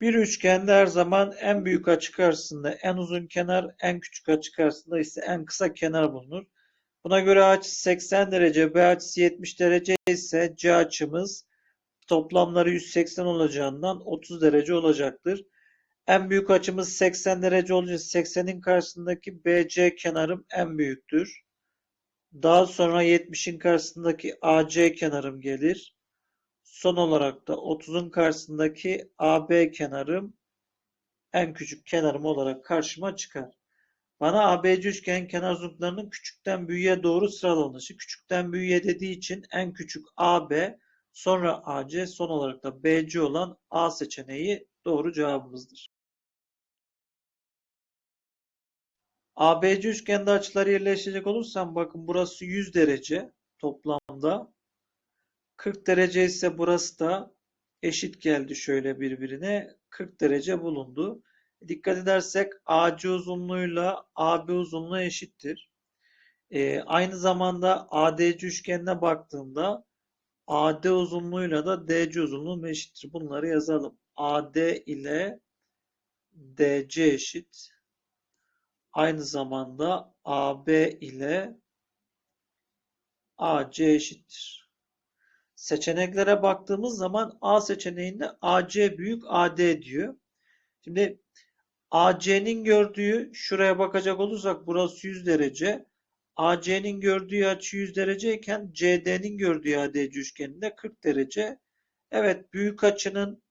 Bir üçgende her zaman en büyük açı karşısında en uzun kenar, en küçük açı karşısında ise en kısa kenar bulunur. Buna göre açı 80 derece, B açısı 70 derece ise C açımız toplamları 180 olacağından 30 derece olacaktır. En büyük açımız 80 derece olunca 80'in karşısındaki BC kenarım en büyüktür. Daha sonra 70'in karşısındaki AC kenarım gelir. Son olarak da 30'un karşısındaki AB kenarım en küçük kenarım olarak karşıma çıkar. Bana ABC üçgen kenar uzunluklarının küçükten büyüğe doğru sıralanışı. Küçükten büyüğe dediği için en küçük AB, sonra AC, son olarak da BC olan A seçeneği doğru cevabımızdır. ABC üçgende açıları yerleştirecek olursam bakın burası 100 derece toplamda. 40 derece ise burası da eşit geldi şöyle birbirine. 40 derece bulundu. Dikkat edersek AC uzunluğuyla AB uzunluğu eşittir. Ee, aynı zamanda ADC üçgenine baktığımda AD uzunluğuyla da DC uzunluğu eşittir. Bunları yazalım. AD ile DC eşit. Aynı zamanda AB ile AC eşittir. Seçeneklere baktığımız zaman A seçeneğinde AC büyük AD diyor. Şimdi AC'nin gördüğü şuraya bakacak olursak burası 100 derece. AC'nin gördüğü açı 100 dereceyken CD'nin gördüğü ADC üçgeninde 40 derece. Evet büyük açının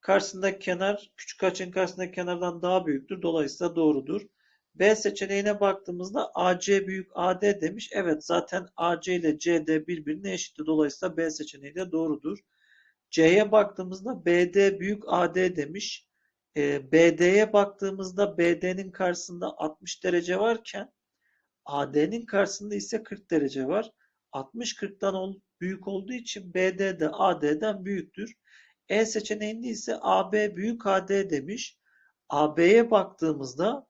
karşısındaki kenar küçük açının karşısındaki kenardan daha büyüktür. Dolayısıyla doğrudur. B seçeneğine baktığımızda AC büyük AD demiş. Evet zaten AC ile CD birbirine eşitti. Dolayısıyla B seçeneği de doğrudur. C'ye baktığımızda BD büyük AD demiş. E, BD'ye baktığımızda BD'nin karşısında 60 derece varken AD'nin karşısında ise 40 derece var. 60 40'tan büyük olduğu için BD de AD'den büyüktür. E seçeneğinde ise AB büyük AD demiş. AB'ye baktığımızda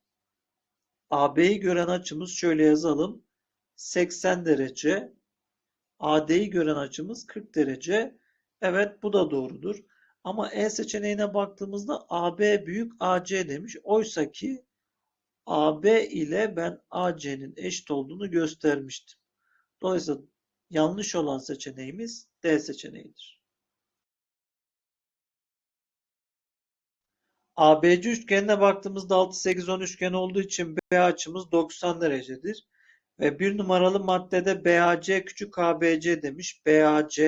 AB'yi gören açımız şöyle yazalım. 80 derece. AD'yi gören açımız 40 derece. Evet bu da doğrudur. Ama E seçeneğine baktığımızda AB büyük AC demiş. Oysa ki AB ile ben AC'nin eşit olduğunu göstermiştim. Dolayısıyla yanlış olan seçeneğimiz D seçeneğidir. ABC üçgenine baktığımızda 6, 8, 10 üçgen olduğu için B açımız 90 derecedir. Ve bir numaralı maddede BAC küçük ABC demiş. BAC.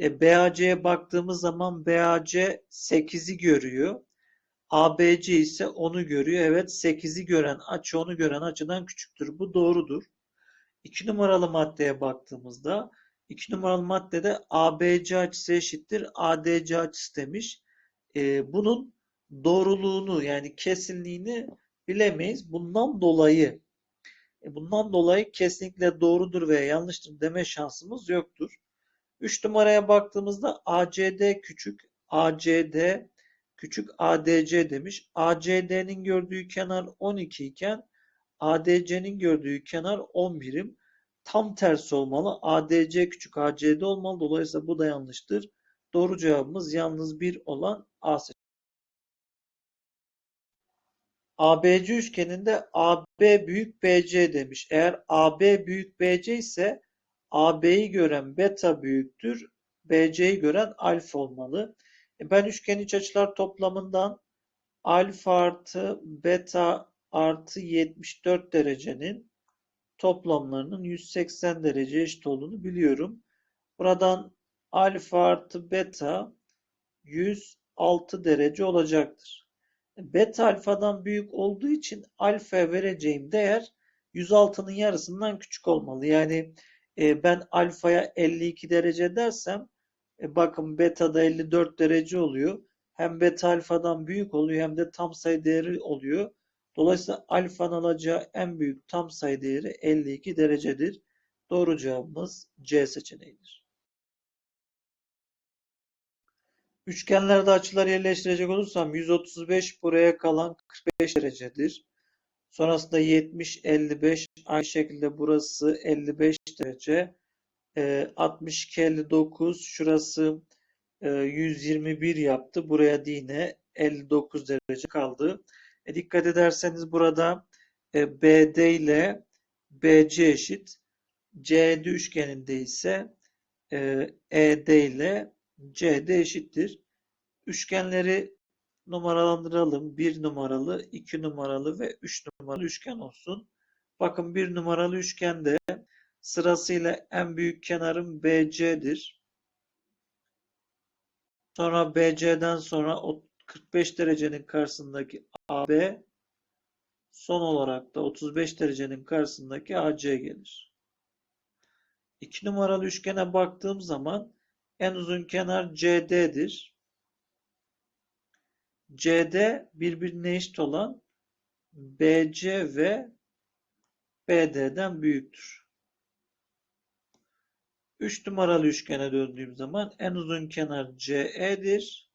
E, BAC'ye baktığımız zaman BAC 8'i görüyor. ABC ise 10'u görüyor. Evet 8'i gören açı 10'u gören açıdan küçüktür. Bu doğrudur. 2 numaralı maddeye baktığımızda 2 numaralı maddede ABC açısı eşittir ADC açısı demiş. E, bunun doğruluğunu yani kesinliğini bilemeyiz. Bundan dolayı e, bundan dolayı kesinlikle doğrudur veya yanlıştır deme şansımız yoktur. 3 numaraya baktığımızda ACD küçük ACD küçük ADC demiş. ACD'nin gördüğü kenar 12 iken ADC'nin gördüğü kenar 10 birim. Tam tersi olmalı. ADC küçük ACD olmalı. Dolayısıyla bu da yanlıştır. Doğru cevabımız yalnız 1 olan A seçeneği. ABC üçgeninde AB büyük BC demiş. Eğer AB büyük BC ise AB'yi gören beta büyüktür. BC'yi gören alfa olmalı. E ben üçgen iç açılar toplamından alfa artı beta artı 74 derecenin toplamlarının 180 derece eşit olduğunu biliyorum. Buradan alfa artı beta 106 derece olacaktır beta alfadan büyük olduğu için alfa vereceğim değer 106'nın yarısından küçük olmalı. Yani e, ben alfaya 52 derece dersem e, bakın beta'da 54 derece oluyor. Hem beta alfadan büyük oluyor hem de tam sayı değeri oluyor. Dolayısıyla alfanın alacağı en büyük tam sayı değeri 52 derecedir. Doğru cevabımız C seçeneğidir. Üçgenlerde açılar yerleştirecek olursam 135 buraya kalan 45 derecedir. Sonrasında 70, 55 aynı şekilde burası 55 derece. E, 62, 59 şurası e, 121 yaptı. Buraya da yine 59 derece kaldı. E, dikkat ederseniz burada e, BD ile BC eşit. CD üçgeninde ise e, ED ile CD eşittir. Üçgenleri numaralandıralım. 1 numaralı, 2 numaralı ve 3 numaralı üçgen olsun. Bakın 1 numaralı üçgende sırasıyla en büyük kenarım BC'dir. Sonra BC'den sonra o 45 derecenin karşısındaki AB son olarak da 35 derecenin karşısındaki AC gelir. 2 numaralı üçgene baktığım zaman en uzun kenar CD'dir. CD birbirine eşit olan BC ve BD'den büyüktür. 3 numaralı üçgene döndüğüm zaman en uzun kenar CE'dir.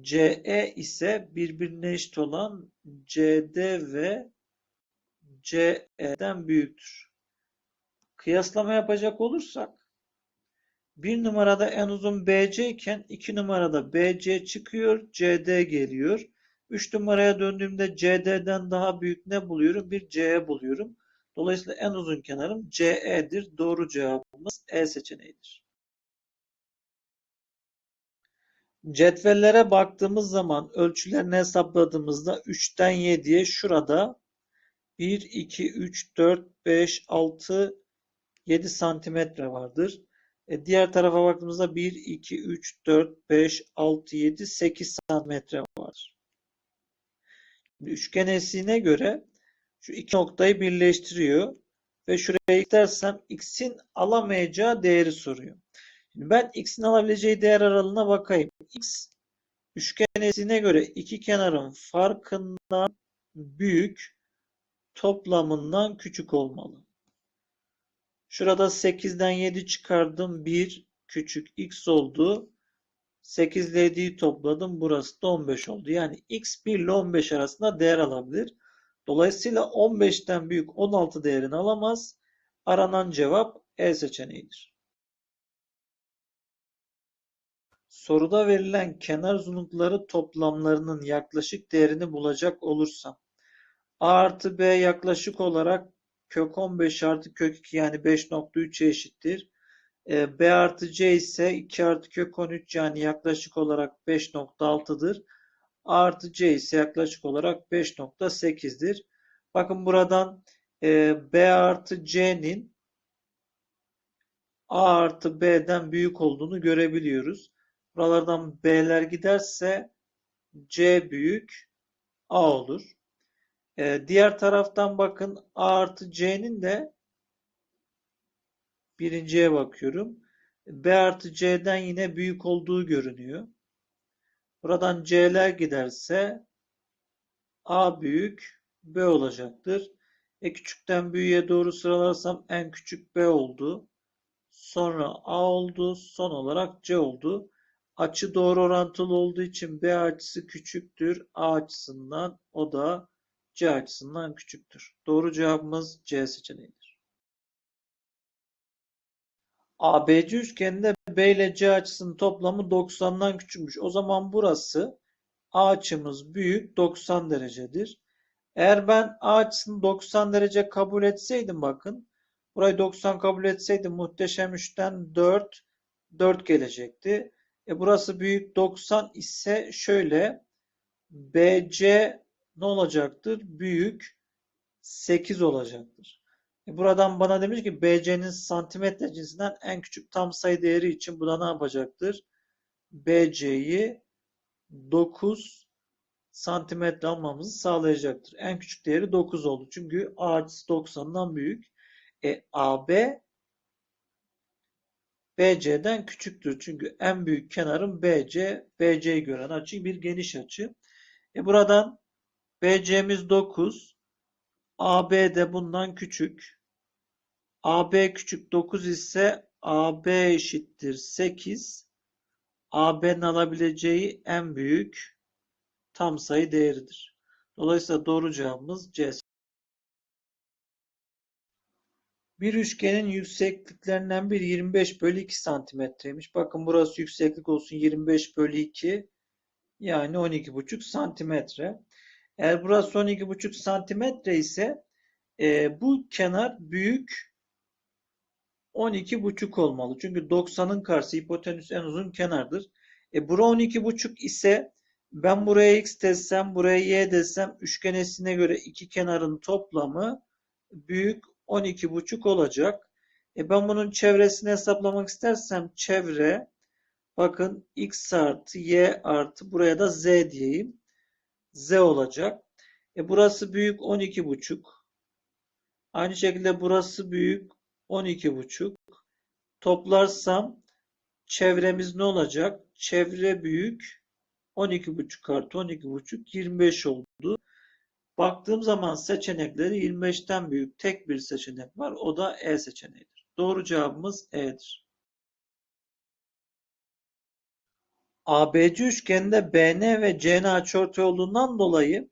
CE ise birbirine eşit olan CD ve CE'den büyüktür. Kıyaslama yapacak olursak bir numarada en uzun BC iken iki numarada BC çıkıyor, CD geliyor. 3 numaraya döndüğümde CD'den daha büyük ne buluyorum? Bir CE buluyorum. Dolayısıyla en uzun kenarım CE'dir. Doğru cevabımız E seçeneğidir. Cetvellere baktığımız zaman ölçülerini hesapladığımızda 3'ten 7'ye şurada 1, 2, 3, 4, 5, 6, 7 santimetre vardır. E, diğer tarafa baktığımızda 1, 2, 3, 4, 5, 6, 7, 8 santimetre vardır. Üçgen eşiğine göre şu iki noktayı birleştiriyor ve şuraya istersem x'in alamayacağı değeri soruyor. Şimdi ben x'in alabileceği değer aralığına bakayım. x üçgen eşiğine göre iki kenarın farkından büyük toplamından küçük olmalı. Şurada 8'den 7 çıkardım. 1 küçük x oldu. 8 ile 7'yi topladım. Burası da 15 oldu. Yani x 1 ile 15 arasında değer alabilir. Dolayısıyla 15'ten büyük 16 değerini alamaz. Aranan cevap E seçeneğidir. Soruda verilen kenar uzunlukları toplamlarının yaklaşık değerini bulacak olursam A artı B yaklaşık olarak kök 15 artı kök 2 yani 5.3'e eşittir. E, B artı C ise 2 artı kök 13 yani yaklaşık olarak 5.6'dır. A artı C ise yaklaşık olarak 5.8'dir. Bakın buradan e, B artı C'nin A artı B'den büyük olduğunu görebiliyoruz. Buralardan B'ler giderse C büyük A olur. Ee, diğer taraftan bakın A artı C'nin de birinciye bakıyorum. B artı C'den yine büyük olduğu görünüyor. Buradan C'ler giderse A büyük B olacaktır. E küçükten büyüğe doğru sıralarsam en küçük B oldu. Sonra A oldu. Son olarak C oldu. Açı doğru orantılı olduğu için B açısı küçüktür. A açısından o da C açısından küçüktür. Doğru cevabımız C seçeneğidir. ABC üçgeninde B ile C açısının toplamı 90'dan küçükmüş. O zaman burası A açımız büyük 90 derecedir. Eğer ben A açısını 90 derece kabul etseydim bakın. Burayı 90 kabul etseydim muhteşem 3'ten 4 4 gelecekti. E burası büyük 90 ise şöyle BC ne olacaktır? Büyük 8 olacaktır. E buradan bana demiş ki BC'nin santimetre cinsinden en küçük tam sayı değeri için bu da ne yapacaktır? BC'yi 9 santimetre almamızı sağlayacaktır. En küçük değeri 9 oldu. Çünkü A açısı 90'dan büyük. E AB BC'den küçüktür. Çünkü en büyük kenarın BC, BC'yi gören açı bir geniş açı. E buradan BC'miz 9. AB de bundan küçük. AB küçük 9 ise AB eşittir 8. AB'nin alabileceği en büyük tam sayı değeridir. Dolayısıyla doğru cevabımız C. Bir üçgenin yüksekliklerinden biri 25 bölü 2 santimetreymiş. Bakın burası yükseklik olsun 25 bölü 2 yani 12,5 santimetre. Eğer burası 12,5 santimetre ise e, bu kenar büyük 12,5 olmalı. Çünkü 90'ın karşısı hipotenüs en uzun kenardır. E bura 12,5 ise ben buraya x desem, buraya y desem üçgen eşine göre iki kenarın toplamı büyük 12,5 olacak. E ben bunun çevresini hesaplamak istersem çevre bakın x artı y artı buraya da z diyeyim. Z olacak. E burası büyük 12,5. Aynı şekilde burası büyük 12,5. Toplarsam çevremiz ne olacak? Çevre büyük 12,5 artı 12,5 25 oldu. Baktığım zaman seçenekleri 25'ten büyük tek bir seçenek var. O da E seçeneğidir. Doğru cevabımız E'dir. ABC üçgeninde BN ve CN açıortay olduğundan dolayı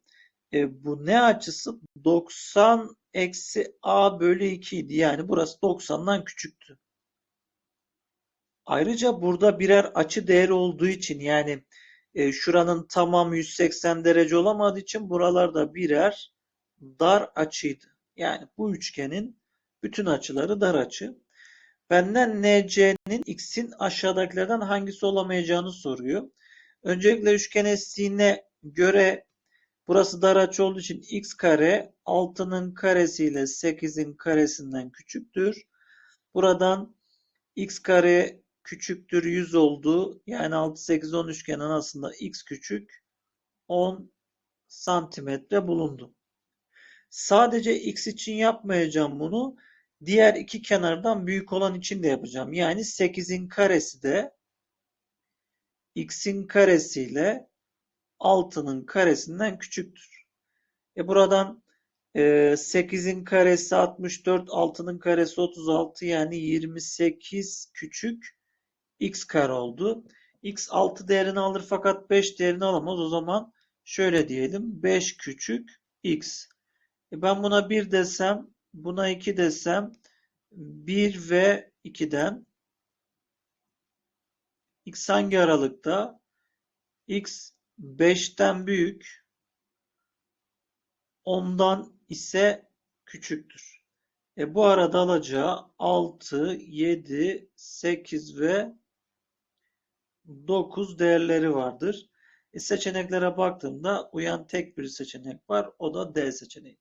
e, bu ne açısı 90 eksi A bölü 2 idi. Yani burası 90'dan küçüktü. Ayrıca burada birer açı değeri olduğu için yani e, şuranın tamamı 180 derece olamadığı için buralarda birer dar açıydı. Yani bu üçgenin bütün açıları dar açı. Benden NC'nin x'in aşağıdakilerden hangisi olamayacağını soruyor. Öncelikle üçgen eşliğine göre burası dar açı olduğu için x kare 6'nın karesiyle 8'in karesinden küçüktür. Buradan x kare küçüktür 100 oldu. Yani 6, 8, 10 üçgenin aslında x küçük 10 santimetre bulundu. Sadece x için yapmayacağım bunu. Diğer iki kenardan büyük olan için de yapacağım. Yani 8'in karesi de x'in karesiyle 6'nın karesinden küçüktür. E buradan 8'in karesi 64, 6'nın karesi 36 yani 28 küçük x kare oldu. x 6 değerini alır fakat 5 değerini alamaz. O zaman şöyle diyelim 5 küçük x. E ben buna 1 desem, buna 2 desem 1 ve 2'den x hangi aralıkta? x 5'ten büyük, 10'dan ise küçüktür. E bu arada alacağı 6, 7, 8 ve 9 değerleri vardır. E seçeneklere baktığımda uyan tek bir seçenek var. O da D seçeneği.